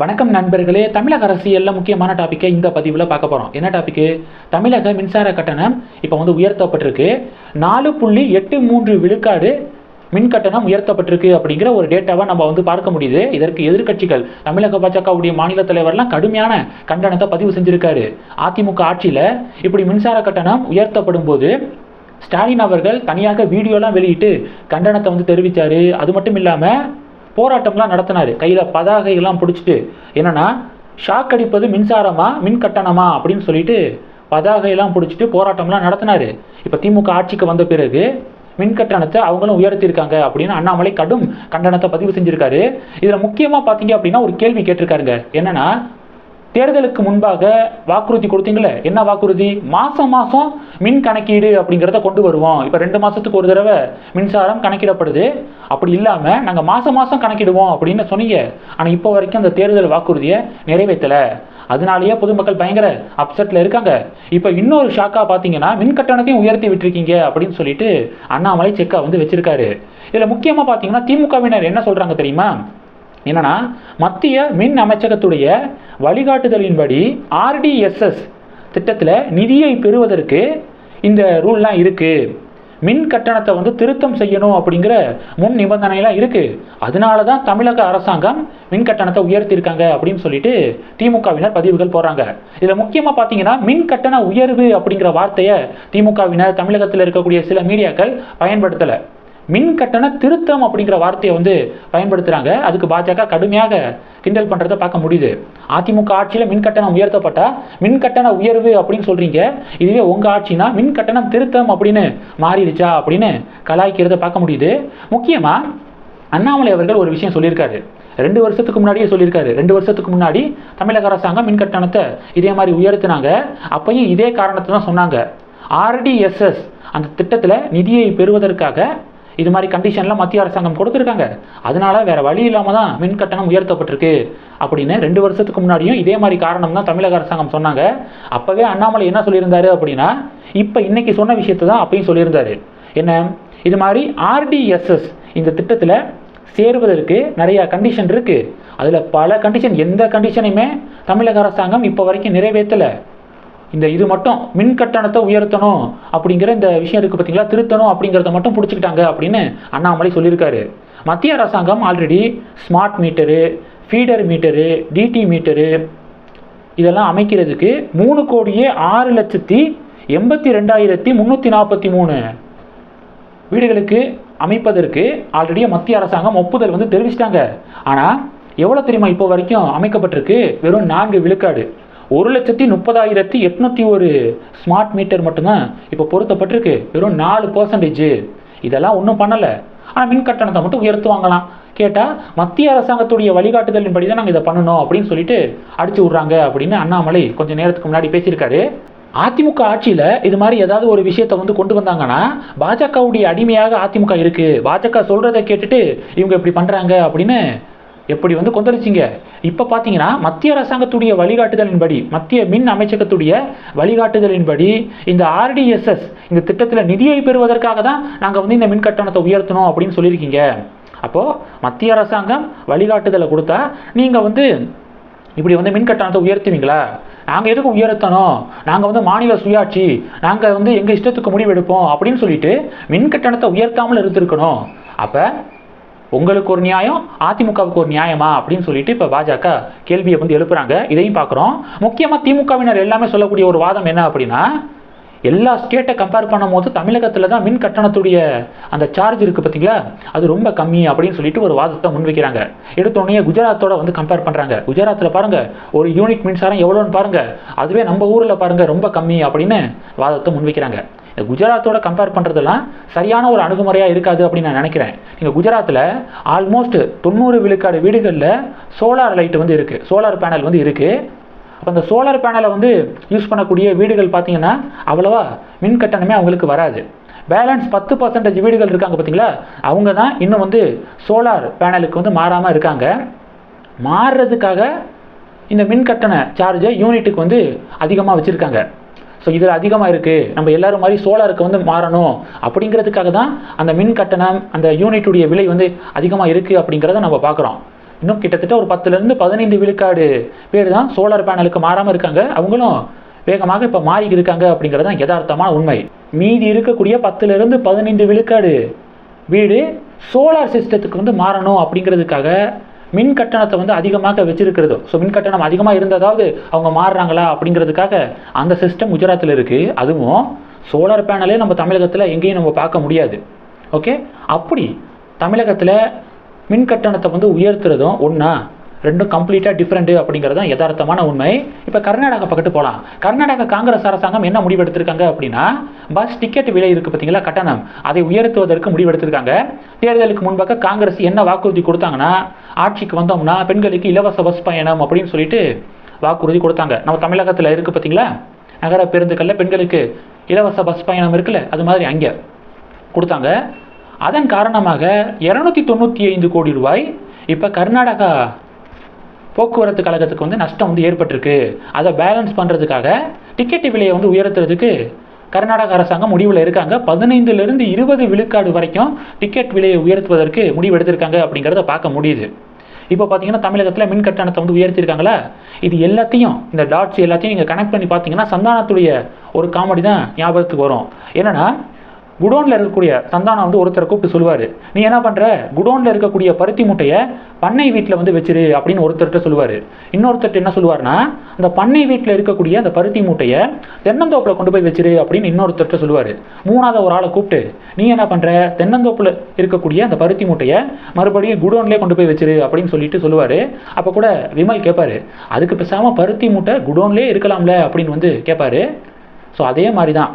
வணக்கம் நண்பர்களே. தமிழக அரசியலில் முக்கியமான டாப்பிக்கை இந்த பதிவில் பார்க்க போகிறோம் என்ன டாப்பிக்கு தமிழக மின்சார கட்டணம் இப்போ வந்து உயர்த்தப்பட்டிருக்கு. நாலு புள்ளி எட்டு மூன்று விழுக்காடு மின் கட்டணம் உயர்த்தப்பட்டிருக்கு அப்படிங்கிற ஒரு டேட்டாவை நம்ம வந்து பார்க்க முடியுது. இதற்கு எதிர்க்கட்சிகள் தமிழக பாஜகவுடைய மாநில தலைவர்லாம் கடுமையான கண்டனத்தை பதிவு செஞ்சிருக்காரு. அதிமுக ஆட்சியில் இப்படி மின்சார கட்டணம் உயர்த்தப்படும் போது ஸ்டாலின் அவர்கள் தனியாக வீடியோலாம் வெளியிட்டு கண்டனத்தை வந்து தெரிவித்தார் அது மட்டும் இல்லாமல் போராட்டம்லாம் நடத்தினார். கையில் பதாகைகள்லாம் பிடிச்சிட்டு என்னென்னா ஷாக் அடிப்பது மின்சாரமா மின் கட்டணமா அப்படின்னு சொல்லிட்டு பதாகையெல்லாம் பிடிச்சிட்டு போராட்டம்லாம் நடத்தினார். இப்போ திமுக ஆட்சிக்கு வந்த பிறகு மின் கட்டணத்தை அவங்களும் உயர்த்தியிருக்காங்க அப்படின்னு அண்ணாமலை கடும் கண்டனத்தை பதிவு செஞ்சுருக்காரு. இதில் முக்கியமாக பார்த்தீங்க அப்படின்னா ஒரு கேள்வி கேட்டிருக்காருங்க. என்னென்னா தேர்தலுக்கு முன்பாக வாக்குறுதி கொடுத்தீங்களே என்ன வாக்குறுதி? மாசம் மாசம் மின் கணக்கீடு அப்படிங்கிறத கொண்டு வருவோம். இப்போ ரெண்டு மாசத்துக்கு ஒரு தடவை மின்சாரம் கணக்கிடப்படுது. அப்படி இல்லாமல் நாங்கள் மாசம் மாசம் கணக்கிடுவோம் அப்படின்னு சொன்னீங்க. ஆனால் இப்போ வரைக்கும் அந்த தேர்தல் வாக்குறுதியை நிறைவேற்றலை. அதனாலேயே பொதுமக்கள் பயங்கர அப்செட்டில் இருக்காங்க. இப்போ இன்னொரு ஷாக்காக பார்த்தீங்கன்னா மின் கட்டணத்தையும் உயர்த்தி விட்டுருக்கீங்க அப்படின்னு சொல்லிட்டு அண்ணாமலை செக்கா வந்து வச்சிருக்காரு. இதில் முக்கியமாக பார்த்தீங்கன்னா திமுகவினர் என்ன சொல்கிறாங்க தெரியுமா? என்னன்னா மத்திய மின் அமைச்சகத்துடைய வழிகாட்டுதலின்படி ஆர்டிஎஸ்எஸ் திட்டத்தில் நிதியை பெறுவதற்கு இந்த ரூல்லாம் இருக்குது மின் கட்டணத்தை வந்து திருத்தம் செய்யணும் அப்படிங்கிற முன் நிபந்தனைலாம் இருக்குது அதனால தான் தமிழக அரசாங்கம் மின் கட்டணத்தை உயர்த்தியிருக்காங்க அப்படின்னு சொல்லிட்டு திமுகவினர் பதிவுகள் போடுறாங்க. இதில் முக்கியமாக பார்த்தீங்கன்னா மின் கட்டண உயர்வு அப்படிங்கிற வார்த்தையை திமுகவினர் தமிழகத்தில் இருக்கக்கூடிய சில மீடியாக்கள் பயன்படுத்தலை. மின் கட்டண திருத்தம் அப்படிங்கிற வார்த்தையை வந்து பயன்படுத்துகிறாங்க அதுக்கு பாஜக கடுமையாக கிண்டல் பண்ணுறதை பார்க்க முடியுது. அதிமுக ஆட்சியில் மின் கட்டணம் உயர்த்தப்பட்டா மின் கட்டண உயர்வு அப்படின்னு சொல்கிறீங்க இதுவே உங்கள் ஆட்சினா மின் கட்டணம் திருத்தம் அப்படின்னு மாறிடுச்சா அப்படின்னு கலாய்க்கிறத பார்க்க முடியுது. முக்கியமாக அண்ணாமலை அவர்கள் ஒரு விஷயம் சொல்லியிருக்காரு. ரெண்டு வருஷத்துக்கு முன்னாடியே சொல்லியிருக்காரு. ரெண்டு வருஷத்துக்கு முன்னாடி தமிழக அரசாங்கம் மின் கட்டணத்தை இதே மாதிரி உயர்த்தினாங்க. அப்பையும் இதே காரணத்தை தான் சொன்னாங்க. ஆர்டிஎஸ்எஸ் அந்த திட்டத்தில் நிதியை பெறுவதற்காக இது மாதிரி கண்டிஷன்லாம் மத்திய அரசாங்கம் கொடுத்துருக்காங்க. அதனால வேற வழி இல்லாமல் தான் மின் கட்டணம் உயர்த்தப்பட்டிருக்கு. அப்படின்னு ரெண்டு வருஷத்துக்கு முன்னாடியும் இதே மாதிரி காரணம் தான் தமிழக அரசாங்கம் சொன்னாங்க. அப்போவே அண்ணாமலை என்ன சொல்லியிருந்தாரு அப்படின்னா இப்போ இன்னைக்கு சொன்ன விஷயத்தை தான் அப்பயும் சொல்லியிருந்தாரு. என்ன? இது மாதிரி ஆர்டிஎஸ்எஸ் இந்த திட்டத்தில் சேருவதற்கு நிறைய கண்டிஷன் இருக்கு. அதில் பல கண்டிஷன் எந்த கண்டிஷனையுமே தமிழக அரசாங்கம் இப்போ வரைக்கும் நிறைவேற்றலை இந்த இது மட்டும் மின் கட்டணத்தை உயர்த்தணும் அப்படிங்கிற இந்த விஷயம் இருக்குது பார்த்தீங்களா திருத்தணும் அப்படிங்கிறத மட்டும் பிடிச்சிக்கிட்டாங்க அப்படின்னு அண்ணாமலை சொல்லியிருக்காரு. மத்திய அரசாங்கம் already smart meter feeder meter DT meter இதெல்லாம் அமைக்கிறதுக்கு மூணு கோடியே ஆறு லட்சத்தி எண்பத்தி ரெண்டாயிரத்தி முந்நூற்றி நாற்பத்தி மூணு வீடுகளுக்கு அமைப்பதற்கு ஆல்ரெடி மத்திய அரசாங்கம் ஒப்புதல் வந்து தெரிவிச்சிட்டாங்க. ஆனால் எவ்வளோ தெரியுமா இப்போ வரைக்கும் அமைக்கப்பட்டிருக்கு? வெறும் நான்கு விழுக்காடு. ஒரு லட்சத்தி முப்பதாயிரத்தி எட்நூற்றி ஒரு ஸ்மார்ட் மீட்டர் மட்டும்தான் இப்போ பொருத்தப்பட்டிருக்கு. வெறும் நாலு பர்சன்டேஜ் இதெல்லாம் ஒன்றும் பண்ணலை. ஆனால் மின் கட்டணத்தை மட்டும் உயர்த்துவாங்களாம் கேட்டால் மத்திய அரசாங்கத்துடைய வழிகாட்டுதலின்படி தான் நாங்கள் இதை பண்ணணும் அப்படின்னு சொல்லிட்டு அடிச்சு விட்றாங்க அப்படின்னு அண்ணாமலை கொஞ்சம் நேரத்துக்கு முன்னாடி பேசியிருக்காரு. அதிமுக ஆட்சியில் இது மாதிரி ஏதாவது ஒரு விஷயத்தை வந்து கொண்டு வந்தாங்கன்னா பாஜகவுடைய அடிமையாக அதிமுக இருக்குது பாஜக சொல்கிறத கேட்டுட்டு இவங்க இப்படி பண்ணுறாங்க அப்படின்னு எப்படி வந்து கொந்தளிச்சிங்க? இப்போ பார்த்தீங்கன்னா மத்திய அரசாங்கத்துடைய வழிகாட்டுதலின்படி மத்திய மின் அமைச்சகத்துடைய வழிகாட்டுதலின்படி இந்த ஆர்டிஎஸ்எஸ் இந்த திட்டத்தில் நிதியை பெறுவதற்காக தான் நாங்கள் வந்து இந்த மின் கட்டணத்தை உயர்த்தணும் அப்படின்னு சொல்லியிருக்கீங்க. அப்போது மத்திய அரசாங்கம் வழிகாட்டுதலை கொடுத்தா நீங்கள் வந்து இப்படி வந்து மின் கட்டணத்தை உயர்த்துவீங்களா? நாங்கள் எதுக்கு உயர்த்தணும்? நாங்கள் வந்து மாநில சுயாட்சி நாங்கள் வந்து எங்கள் இஷ்டத்துக்கு முடிவெடுப்போம் அப்படின்னு சொல்லிட்டு மின் கட்டணத்தை உயர்த்தாமல் இருந்திருக்கணும். அப்போ உங்களுக்கு ஒரு நியாயம் அதிமுகவுக்கு ஒரு நியாயமா அப்படின்னு சொல்லிட்டு இப்போ பாஜக கேள்வியை வந்து எழுப்புறாங்க. இதையும் பார்க்குறோம். முக்கியமாக திமுகவினர் எல்லாமே சொல்லக்கூடிய ஒரு வாதம் என்ன அப்படின்னா எல்லா ஸ்டேட்டை கம்பேர் பண்ணும்போது தமிழகத்தில் தான் மின் கட்டணத்துடைய அந்த சார்ஜ் இருக்குது பார்த்தீங்களா அது ரொம்ப கம்மி அப்படின்னு சொல்லிட்டு ஒரு வாதத்தை முன்வைக்கிறாங்க. எடுத்தோடனே குஜராத்தோட வந்து கம்பேர் பண்ணுறாங்க குஜராத்தில் பாருங்கள் ஒரு யூனிட் மின்சாரம் எவ்வளோன்னு பாருங்கள் அதுவே நம்ம ஊரில் பாருங்கள் ரொம்ப கம்மி அப்படின்னு வாதத்தை முன்வைக்கிறாங்க. இந்த குஜராத்தோட கம்பேர் பண்ணுறதெல்லாம் சரியான ஒரு அணுகுமுறையாக இருக்காது அப்படின்னு நான் நினைக்கிறேன். நீங்கள் குஜராத்தில் ஆல்மோஸ்ட் தொண்ணூறு விழுக்காடு வீடுகளில் சோலார் லைட் வந்து இருக்குது சோலார் பேனல் வந்து இருக்குது அப்போ அந்த சோலார் பேனலை வந்து யூஸ் பண்ணக்கூடிய வீடுகள் பார்த்தீங்கன்னா அவ்வளோவா மின் கட்டணமே அவங்களுக்கு வராது. பேலன்ஸ் பத்து பர்சன்டேஜ் வீடுகள் இருக்காங்க பார்த்தீங்களா? அவங்க தான் இன்னும் வந்து சோலார் பேனலுக்கு வந்து மாறாமல் இருக்காங்க. மாறுறதுக்காக இந்த மின் கட்டண சார்ஜை யூனிட்டுக்கு வந்து அதிகமாக வச்சுருக்காங்க. ஸோ இதில் அதிகமாக இருக்குது நம்ம எல்லாரும் மாதிரி சோலாருக்கு வந்து மாறணும். அப்படிங்கிறதுக்காக தான் அந்த மின் கட்டணம் அந்த யூனிட்டுடைய விலை வந்து அதிகமாக இருக்குது அப்படிங்கிறத நம்ம பார்க்குறோம். இன்னும் கிட்டத்தட்ட ஒரு பத்துலேருந்து பதினைந்து விழுக்காடு பேர் தான் சோலார் பேனலுக்கு மாறாமல் இருக்காங்க. அவங்களும் வேகமாக இப்போ மாறி இருக்காங்க அப்படிங்கிறது தான் யதார்த்தமான உண்மை. மீதி இருக்கக்கூடிய பத்துலேருந்து பதினைந்து விழுக்காடு வீடு சோலார் சிஸ்டத்துக்கு வந்து மாறணும் அப்படிங்கிறதுக்காக மின் கட்டணத்தை வந்து அதிகமாக வச்சிருக்கிறது. ஸோ மின் கட்டணம் அதிகமாக இருந்ததாவது அவங்க மாறுறாங்களா அப்படிங்கிறதுக்காக அந்த சிஸ்டம் குஜராத்தில் இருக்குது அதுவும் சோலார் பேனலே நம்ம தமிழகத்தில் எங்கேயும் நம்ம பார்க்க முடியாது. ஓகே அப்படி தமிழகத்தில் மின் கட்டணத்தை வந்து உயர்த்துறதும் ஒன்றா ரெண்டும் கம்ப்ளீட்டாக டிஃப்ரெண்ட்டு அப்படிங்கிறது தான் யதார்த்தமான உண்மை. இப்போ கர்நாடகா பக்கத்து போகலாம் கர்நாடகா காங்கிரஸ் அரசாங்கம் என்ன முடிவெடுத்திருக்காங்க அப்படின்னா பஸ் டிக்கெட் விலை இருக்குது பார்த்தீங்களா கட்டணம். அதை உயர்த்துவதற்கு முடிவெடுத்திருக்காங்க. தேர்தலுக்கு முன்பாக காங்கிரஸ் என்ன வாக்குறுதி கொடுத்தாங்கன்னா ஆட்சிக்கு வந்தோம்னா பெண்களுக்கு இலவச பஸ் பயணம் அப்படின்னு சொல்லிட்டு வாக்குறுதி கொடுத்தாங்க. நம்ம தமிழகத்தில் இருக்குது பார்த்தீங்களா நகர பேருந்துகளில் பெண்களுக்கு இலவச பஸ் பயணம் இருக்குல்ல அது மாதிரி அங்கே கொடுத்தாங்க. அதன் காரணமாக இரநூத்தி தொண்ணூற்றி ஐந்து கோடி ரூபாய் இப்போ கர்நாடகா போக்குவரத்து கழகத்துக்கு வந்து நஷ்டம் வந்து ஏற்பட்டிருக்கு. அதை பேலன்ஸ் பண்ணுறதுக்காக டிக்கெட் விலையை வந்து உயர்த்துறதுக்கு கர்நாடக அரசாங்கம் முடிவில் இருக்காங்க. பதினைந்துலேருந்து இருபது விழுக்காடு வரைக்கும் டிக்கெட் விலையை உயர்த்துவதற்கு முடிவு எடுத்திருக்காங்க அப்படிங்கிறத பார்க்க முடியுது. இப்போ பார்த்தீங்கன்னா தமிழகத்தில் மின் கட்டணத்தை வந்து உயர்த்திருக்காங்களா இது எல்லாத்தையும் இந்த டாட்ஸ் எல்லாத்தையும் நீங்கள் கனெக்ட் பண்ணி பார்த்தீங்கன்னா சந்தானத்துடைய ஒரு காமெடி தான் ஞாபகத்துக்கு வரும். என்னென்னா குடோனில் இருக்கக்கூடிய சந்தானம் வந்து ஒருத்தரை கூப்பிட்டு சொல்லுவார். நீ என்ன பண்ணுற குடோனில் இருக்கக்கூடிய பருத்தி மூட்டையை பண்ணை வீட்டில் வந்து வச்சிரு அப்படின்னு ஒருத்தர்கிட்ட சொல்லுவார். இன்னொருத்தர்கிட்ட என்ன சொல்லுவார்னா அந்த பண்ணை வீட்டில் இருக்கக்கூடிய அந்த பருத்தி மூட்டையை தென்னந்தோப்பில் கொண்டு போய் வச்சிரு அப்படின்னு இன்னொருத்தர்கிட்ட சொல்லுவார். மூணாவது ஒரு ஆளை கூப்பிட்டு நீ என்ன பண்ணுற தென்னந்தோப்பில் இருக்கக்கூடிய அந்த பருத்தி மூட்டையை மறுபடியும் குடோன்லேயே கொண்டு போய் வச்சிரு அப்படின்னு சொல்லிட்டு சொல்லுவார். அப்போ கூட விமல் கேட்பாரு அதுக்கு பேசாமல் பருத்தி மூட்டை குடோன்லேயே இருக்கலாம்ல அப்படின்னு வந்து கேட்பாரு ஸோ அதே மாதிரி தான்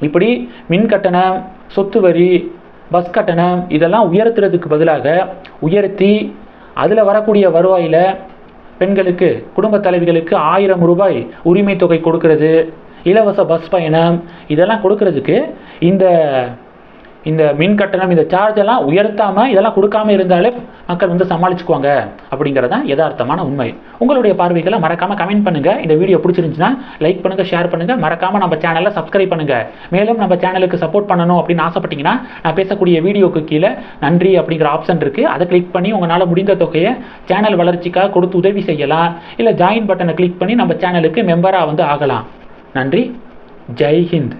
இப்படி மின் கட்டணம் சொத்து வரி பஸ் கட்டணம் இதெல்லாம் உயர்த்துறதுக்கு பதிலாக உயர்த்தி அதில் வரக்கூடிய வருவாயில் பெண்களுக்கு குடும்ப தலைவிகளுக்கு ஆயிரம் ரூபாய் உரிமை தொகை கொடுக்கறது இலவச பஸ் பயணம் இதெல்லாம் கொடுக்கறதுக்கு இந்த இந்த மின் கட்டணம் இந்த சார்ஜ் எல்லாம் உயர்த்தாமல் இதெல்லாம் கொடுக்காம இருந்தாலே மக்கள் வந்து சமாளிச்சுக்குவாங்க அப்படிங்கிறது தான் யதார்த்தமான உண்மை. உங்களுடைய பார்வைகளை மறக்காமல் கமெண்ட் பண்ணுங்கள் இந்த வீடியோ பிடிச்சிருந்துச்சுன்னா லைக் பண்ணுங்கள் ஷேர் பண்ணுங்கள் மறக்காமல் நம்ம சேனலை சப்ஸ்கிரைப் பண்ணுங்கள் மேலும் நம்ம சேனலுக்கு சப்போர்ட் பண்ணணும் அப்படின்னு ஆசைப்பட்டீங்கன்னா நான் பேசக்கூடிய வீடியோக்கு கீழே நன்றி அப்படிங்கிற ஆப்ஷன் இருக்குது அதை கிளிக் பண்ணி உங்களால் முடிந்த தொகையை சேனல் வளர்ச்சிக்காக கொடுத்து உதவி செய்யலாம். இல்லை ஜாயின் பட்டனை கிளிக் பண்ணி நம்ம சேனலுக்கு மெம்பராக வந்து ஆகலாம். நன்றி. ஜெய் ஹிந்த்.